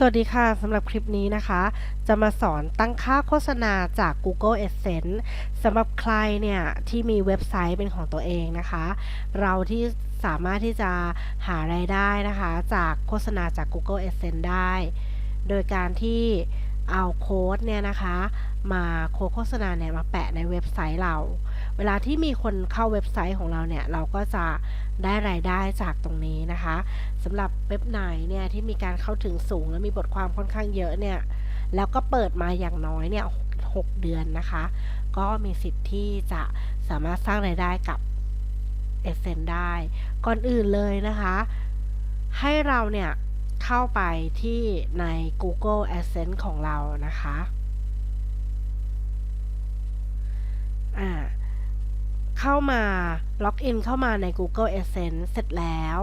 สวัสดีค่ะสำหรับคลิปนี้นะคะ จะมาสอนตั้งค่าโฆษณาจาก Google Adsense สำหรับใครเนี่ยที่มีเว็บไซต์เป็นของตัวเองนะคะ เราที่สามารถที่จะหารายได้นะคะ จากโฆษณาจาก Google Adsense ได้ โดยการที่เอาโค้ดเนี่ยนะคะ มาโค้ดโฆษณาเนี่ยมาแปะในเว็บไซต์เรา เวลาที่มีคนเข้าเว็บไซต์ของเราเนี่ย เราก็จะได้รายได้จากตรงนี้นะคะสำหรับเว็บไหนเนี่ยที่มีการเข้าถึงสูงและมีบทความค่อนข้างเยอะเนี่ย แล้วก็เปิดมาอย่างน้อยเนี่ยหกเดือนนะคะ ก็มีสิทธิ์ที่จะสามารถสร้างรายได้กับเอเซนได้ ก่อนอื่นเลยนะคะ ให้เราเนี่ยเข้าไปที่ใน Google Adsense ของเรานะคะ เข้ามาล็อกอินเข้ามาใน Google Adsense เสร็จแล้ว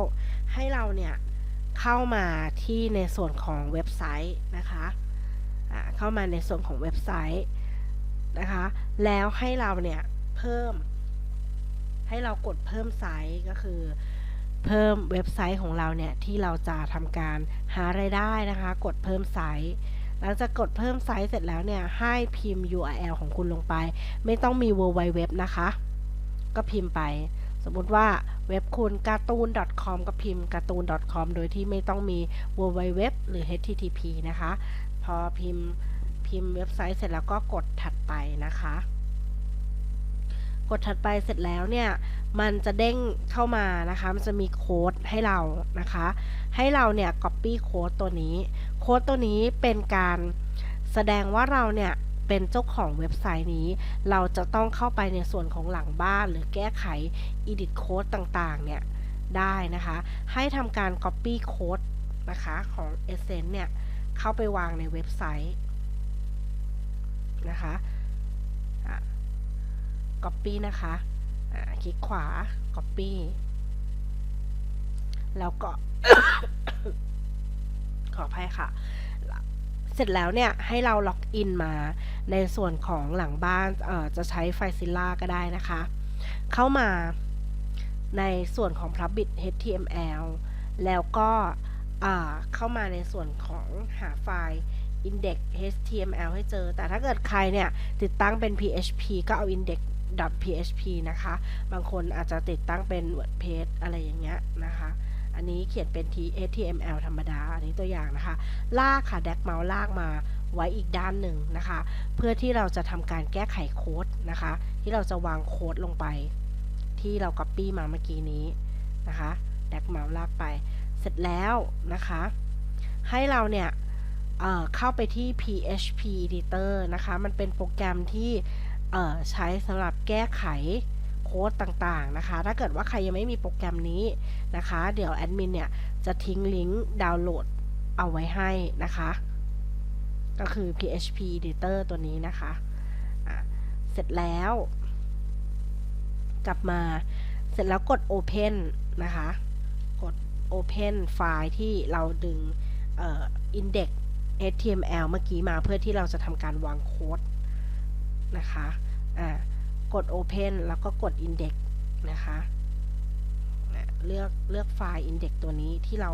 ให้เราเนี่ย เข้ามาที่ในส่วนของเว็บไซต์นะคะเข้ามาในส่วนของเว็บไซต์นะคะ แล้วให้เราเนี่ย เพิ่ม ให้เรากดเพิ่มไซต์ก็คือ เพิ่มเว็บไซต์ของเราเนี่ย ที่เราจะทำการหารายได้นะคะ กดเพิ่มไซต์หลังจากกดเพิ่มไซต์เสร็จแล้วเนี่ย ให้พิมพ์ URL ของคุณลงไป ไม่ต้องมี www นะคะ ก็พิมพ์ไป สมมุติว่าเว็บคุณการ์ตูน .com ก็พิมพ์การ์ตูน .com โดยที่ไม่ต้องมี www หรือ http นะคะ พอพิมพ์พิมพ์เว็บไซต์เสร็จแล้วก็กดถัดไปนะคะ กดถัดไปเสร็จแล้วเนี่ย มันจะเด้งเข้ามานะคะ มันจะมีโค้ดให้เรานะคะ ให้เราเนี่ย copy โค้ดตัวนี้ โค้ดตัวนี้เป็นการแสดงว่าเราเนี่ย เป็นเจ้าของเว็บไซต์นี้ เราจะต้องเข้าไปในส่วนของหลังบ้านหรือแก้ไข edit code ต่างๆ เนี่ย ได้นะคะ ให้ทำการ copy code นะคะของ Essence เนี่ย เข้าไปวางในเว็บไซต์นะคะะ copy นะคะะคลิกขวา copy แล้วก็ ขออภัยค่ะ เสร็จแล้วเนี่ยให้เราล็อกอินมาในส่วนของหลังบ้านเอ่อจะใช้ไฟซิล่าก็ได้นะคะ เข้ามาในส่วนของ Public HTML แล้วก็อ่าเข้ามาในส่วนของหาไฟล์ index HTML ให้เจอ แต่ถ้าเกิดใครเนี่ย ติดตั้งเป็น PHP ก็เอา index .php นะคะ บางคนอาจจะติดตั้งเป็น WordPress อะไรอย่างเงี้ยนะคะ อันนี้เขียนเป็น HTML ธรรมดา อันนี้ตัวอย่างนะคะ ลากค่ะแดกเมาส์ลากมาไว้อีกด้านหนึ่งนะคะ เพื่อที่เราจะทำการแก้ไขโค้ดนะคะ ที่เราจะวางโค้ดลงไป ที่เรา Copy มาเมื่อกี้นี้นะคะแดกเมาส์ลากไป เสร็จแล้วนะคะ ให้เราเนี่ยเเข้าไปที่ PHP Editor นะคะ มันเป็นโปรแกรมที่ใช้สำหรับแก้ไข ค้ดต่างๆนะคะ ถ้าเกิดว่าใครยังไม่มีโปรแกรมนี้นะคะ เดี๋ยวแอดมินเนี่ยจะทิ้งลิงก์ดาวน์โหลดเอาไว้ให้นะคะ ก็คือ PHP Editor ตัวนี้นะคะะเสร็จแล้ว กลับมาเสร็จแล้วกด Open นะคะ กด Open ไฟล์ที่เราดึง index HTML เมื่อกี้มาเพื่อที่เราจะทำการวางโค้ดนะคะ อ่า กด Open แล้วก็กด Index นะคะเลือกเลือกไฟล์ Index ตัวนี้ที่เรา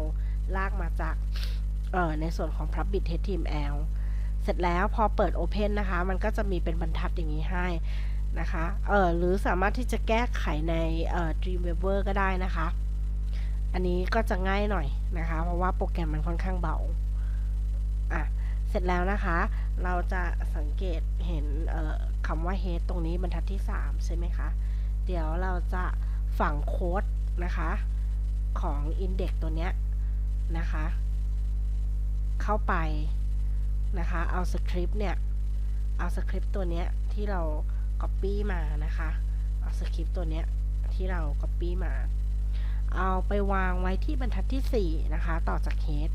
ลากมาจากในส่วนของ Public HTML เสร็จแล้วพอเปิด Open นะคะ มันก็จะมีเป็นบรรทัดอย่างนี้ให้นะคะเออหรือสามารถที่จะแก้ไขในเอ่อ Dreamweaver ก็ได้นะคะ อันนี้ก็จะง่ายหน่อยนะคะ เพราะว่าโปรแกรมมันค่อนข้างเบาอะเสร็จแล้วนะคะ เราจะสังเกตเห็น คำว่า head ตรงนี้บรรทัดที่ 3 ใช่ไหมคะ เดี๋ยวเราจะฝังโค้ดนะคะ ของ index ตัวเนี้ยนะคะ เข้าไปนะคะ เอาสคริปต์เนี่ย เอาสคริปต์ตัวเนี้ยที่เรา copy มานะคะ เอาสคริปต์ตัวเนี้ยที่เรา copy มา เอาไปวางไว้ที่บรรทัดที่ 4 นะคะ ต่อจาก head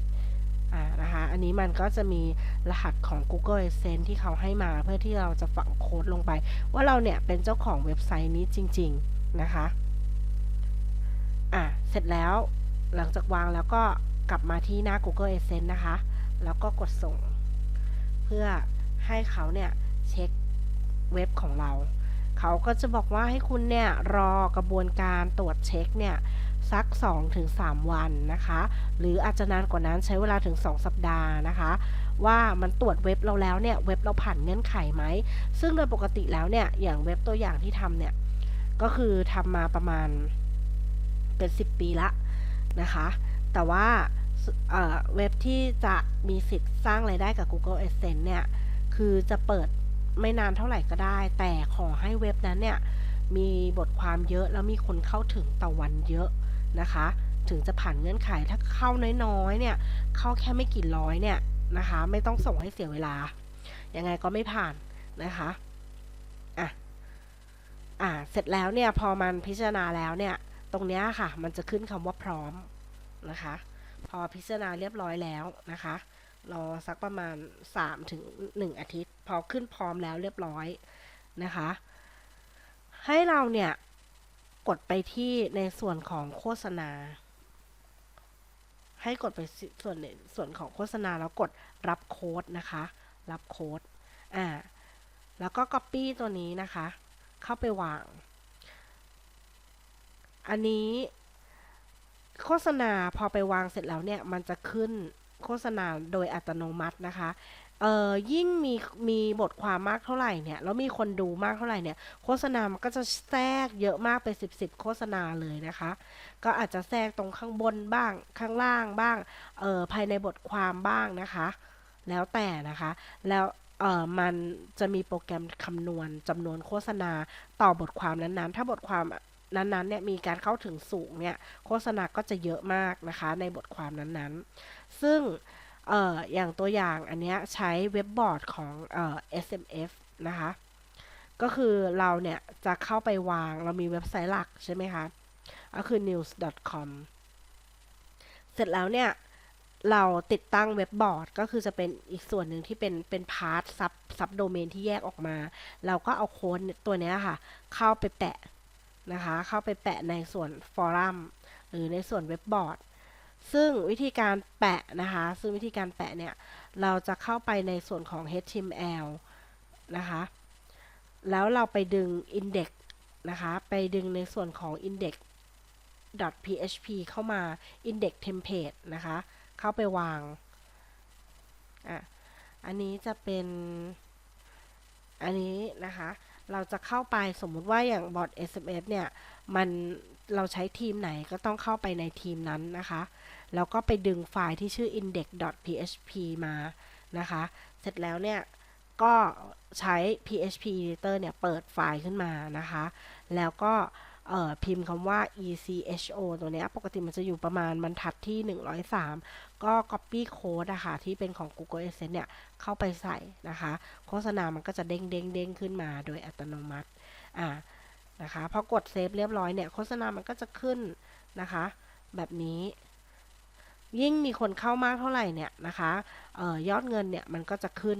นะคะอันนี้มันก็จะมีรหัสของ Google Adsense ที่เขาให้มาเพื่อที่เราจะฝังโค้ดลงไป ว่าเราเนี่ยเป็นเจ้าของเว็บไซต์นี้จริง ๆ นะคะอะเสร็จแล้วหลังจากวางแล้วก็กลับมาที่หน้า Google Adsense นะคะ แล้วก็กดส่ง เพื่อให้เขาเนี่ยเช็คเว็บของเรา เขาก็จะบอกว่าให้คุณเนี่ยรอกระบวนการตรวจเช็คเนี่ย สัก 2-3 วันนะคะ หรืออาจจะนานกว่านั้นใช้เวลาถึง 2 สัปดาห์นะคะ ว่ามันตรวจเว็บเราแล้วเนี่ยเว็บเราผ่านเงื่อนไขไหม ซึ่งโดยปกติแล้วเนี่ยอย่างเว็บตัวอย่างที่ทำเนี่ยก็คือทำมาประมาณเป็น 10 ปีละนะคะ แต่ว่าเเว็บที่จะมีสิทธิ์สร้างรายได้กับ Google Adsense เนี่ย คือจะเปิดไม่นานเท่าไหร่ก็ได้ แต่ขอให้เว็บนั้นเนี่ย มีบทความเยอะแล้วมีคนเข้าถึงต่อวันเยอะนะคะ ถึงจะผ่านเงื่อนไขถ้าเข้าน้อยๆเนี่ยเข้าแค่ไม่กี่ร้อยเนี่ยนะคะ ไม่ต้องส่งให้เสียเวลา ยังไงก็ไม่ผ่านนะคะอะอ่าเสร็จแล้วเนี่ยพอมันพิจารณาแล้วเนี่ยตรงเนี้ยค่ะ มันจะขึ้นคำว่าพร้อมนะคะ พอพิจารณาเรียบร้อยแล้วนะคะรอสักประมาณ3ถึง1อาทิตย์ พอขึ้นพร้อมแล้วเรียบร้อยนะคะ ให้เราเนี่ย กดไปที่ในส่วนของโฆษณา ให้กดไปส่วนในส่วนของโฆษณาแล้วกดรับโค้ดนะคะ รับโค้ดอ่าแล้วก็ Copy ตัวนี้นะคะ เข้าไปวาง อันนี้โฆษณาพอไปวางเสร็จแล้วเนี่ย มันจะขึ้นโฆษณาโดยอัตโนมัตินะคะ เอ่อยิ่งมีมีบทความมากเท่าไหร่เนี่ย แล้วมีคนดูมากเท่าไหร่เนี่ย โฆษณามันก็จะแทรกเยอะมากเป็นสิบสิบโฆษณาเลยนะคะ ก็อาจจะแทรกตรงข้างบนบ้างข้างล่างบ้างเอ่อภายในบทความบ้างนะคะ แล้วแต่นะคะ แล้วเอ่อมันจะมีโปรแกรมคำนวณจำนวนโฆษณาต่อบทความนั้นๆ ถ้าบทความนั้นๆเนี่ยมีการเข้าถึงสูงเนี่ยโฆษณาก็จะเยอะมากนะคะ ในบทความนั้นๆ ซึ่ง เอ่ออย่างตัวอย่างอันเนี้ยใช้เว็บบอร์ดของเอ่อ SMF นะคะ ก็คือเราเนี่ยจะเข้าไปวางเรามีเว็บไซต์หลักใช่ไหมคะ ก็คือ news.com เสร็จแล้วเนี่ยเราติดตั้งเว็บบอร์ดก็คือจะเป็นอีกส่วนหนึ่งที่เป็นเป็นพาร์ทซับซับโดเมนที่แยกออกมา เราก็เอาโค้ดตัวเนี้ยค่ะ เข้าไปแปะนะคะ เข้าไปแปะในส่วนฟอรัมหรือในส่วนเว็บบอร์ด ซึ่งวิธีการแปะนะคะ ซึ่งวิธีการแปะเนี่ย เราจะเข้าไปในส่วนของ HTML นะคะ แล้วเราไปดึง index นะคะ ไปดึงในส่วนของ index .php เข้ามา index template นะคะ เข้าไปวาง อะ อันนี้จะเป็น อันนี้นะคะ เราจะเข้าไปสมมุติว่าอย่างบอร์ด SMS เนี่ย มัน เราใช้ทีมไหนก็ต้องเข้าไปในทีมนั้นนะคะ แล้วก็ไปดึงไฟล์ที่ชื่อ index.php มานะคะ เสร็จแล้วเนี่ยก็ใช้ PHP editor เนี่ยเปิดไฟล์ขึ้นมานะคะ แล้วก็พิมพ์คำว่า echo ตัวนี้ปกติมันจะอยู่ประมาณบรรทัดที่ 103 ก็ copy code นะคะที่เป็นของ Google Adsense เนี่ย เข้าไปใส่นะคะ โฆษณามันก็จะเด้งเด้งเด้งขึ้นมาโดยอัตโนมัติอ่า นะคะพอกดเซฟเรียบร้อยเนี่ยโฆษณามันก็จะขึ้นนะคะ แบบนี้ ยิ่งมีคนเข้ามากเท่าไหร่เนี่ยนะคะออยอดเงินเนี่ยมันก็จะขึ้น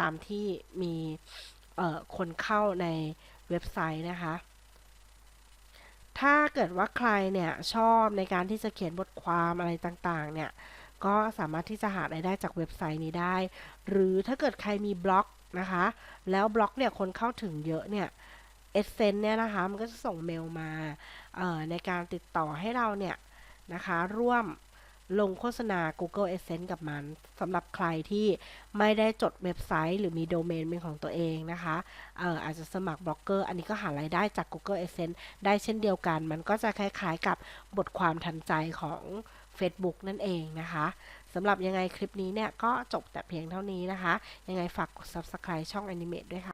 ตามที่มีคนเข้าในเว็บไซต์นะคะ ถ้าเกิดว่าใครเนี่ยชอบในการที่จะเขียนบทความอะไรต่างๆเนี่ยก็สามารถที่จะหารายได้จากเว็บไซต์นี้ได้ หรือถ้าเกิดใครมีบล็อกนะคะ แล้วบล็อกเนี่ยคนเข้าถึงเยอะเนี่ย เอเซนเนี่ยนะคะมันก็จะส่งเมลมาในการติดต่อให้เราเนี่ยนะคะร่วมลงโฆษณา Google Adsense กับมันสำหรับใครที่ไม่ได้จดเว็บไซต์ หรือมีโดเมนเป็นของตัวเองนะคะเอ่ออาจจะสมัครบล็อกเกอร์ อันนี้ก็หารายได้จาก Google Adsense ได้เช่นเดียวกัน มันก็จะคล้ายๆกับบทความทันใจของ Facebook นั่นเองนะคะสำหรับยังไงคลิปนี้เนี่ยก็จบแต่เพียงเท่านี้นะคะ ยังไงฝากกด Subscribe ช่อง Animate ด้วยค่ะ